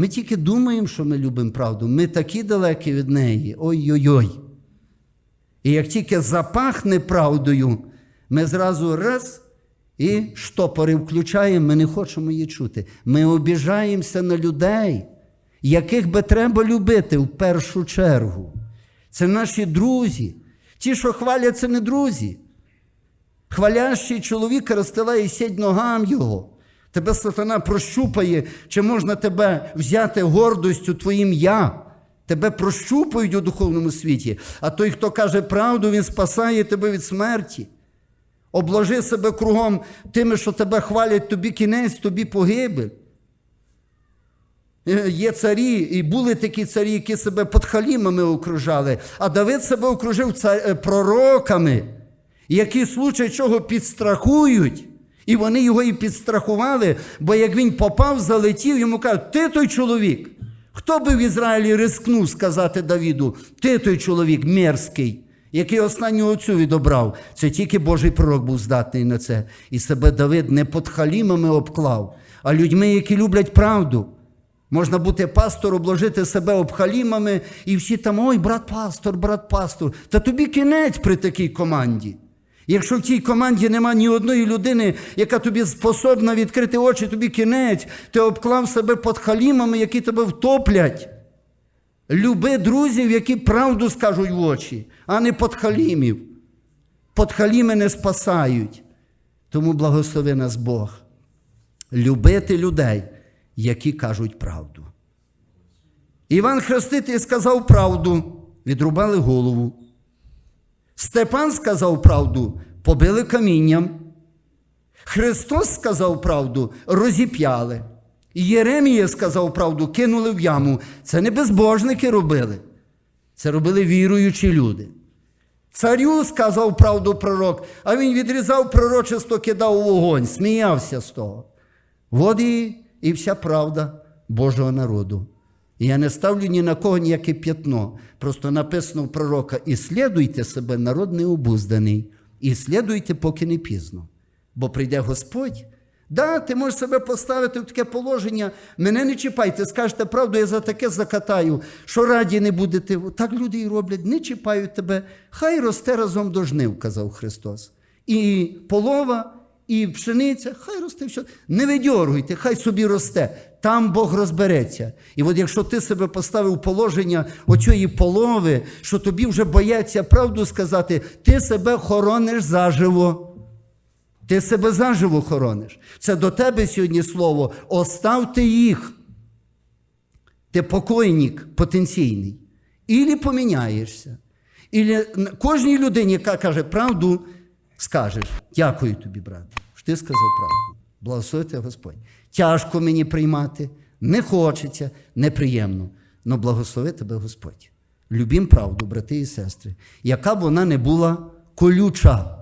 Ми тільки думаємо, що ми любимо правду. Ми такі далекі від неї. Ой-ой-ой. І як тільки запахне правдою, ми зразу раз і штопори включаємо, ми не хочемо її чути. Ми обіжаємося на людей, яких би треба любити в першу чергу. Це наші друзі. Ті, що хвалять, це не друзі. Хвалящий чоловік розстилає сідь ногам його. Тебе сатана прощупає, чи можна тебе взяти гордостю твоїм я. Тебе прощупають у духовному світі. А той, хто каже правду, він спасає тебе від смерті. Обложи себе кругом тими, що тебе хвалять, тобі кінець, тобі погибель. Е, Є царі, і були такі царі, які себе подхалімами окружали, а Давид себе окружив цар- е, пророками, які случай чого підстрахують. І вони його і підстрахували, бо як він попав, залетів, йому кажуть, ти той чоловік. Хто би в Ізраїлі рискнув сказати Давіду, ти той чоловік мерзкий, який останню оцю відобрав. Це тільки Божий пророк був здатний на це. І себе Давид не подхалімами обклав, а людьми, які люблять правду. Можна бути пастор, обложити себе обхалімами, і всі там, ой, брат пастор, брат пастор. Та тобі кінець при такій команді. Якщо в тій команді нема ні одної людини, яка тобі способна відкрити очі, тобі кінець, ти обклав себе під халімами, які тебе втоплять. Люби друзів, які правду скажуть в очі, а не подхалімів. Подхаліми не спасають. Тому благослови нас Бог. Любити людей, які кажуть правду. Іван Хреститель сказав правду, відрубали голову. Степан сказав правду, побили камінням. Христос сказав правду, розіп'яли. Єремія сказав правду, кинули в яму. Це не безбожники робили. Це робили віруючі люди. Царю сказав правду пророк, а він відрізав пророчество, кидав у вогонь, сміявся з того. І, і вся правда Божого народу. Я не ставлю ні на кого ніяке п'ятно. Просто написано в пророка: іслідуйте себе, народ необузданий, і слідуйте, поки не пізно. Бо прийде Господь. Да, ти можеш себе поставити в таке положення, мене не чіпайте, скажете правду, я за таке закатаю, що раді не будете. Так люди і роблять, не чіпають тебе. Хай росте разом до жнив, казав Христос. І полова, і пшениця, хай росте все. Не видьоргуйте, хай собі росте. Там Бог розбереться. І от якщо ти себе поставив положення оцієї полови, що тобі вже бояться правду сказати, ти себе хорониш заживо. Ти себе заживо хорониш. Це до тебе сьогодні слово. Оставте їх. Ти покойник потенційний. Ілі поміняєшся. Ілі кожній людині, яка каже правду, скажеш: дякую тобі, брате, що ти сказав правду. Благословити Господь. Тяжко мені приймати, не хочеться, неприємно. Но благослови тебе Господь. Любім правду, брати і сестри, яка б вона не була колюча.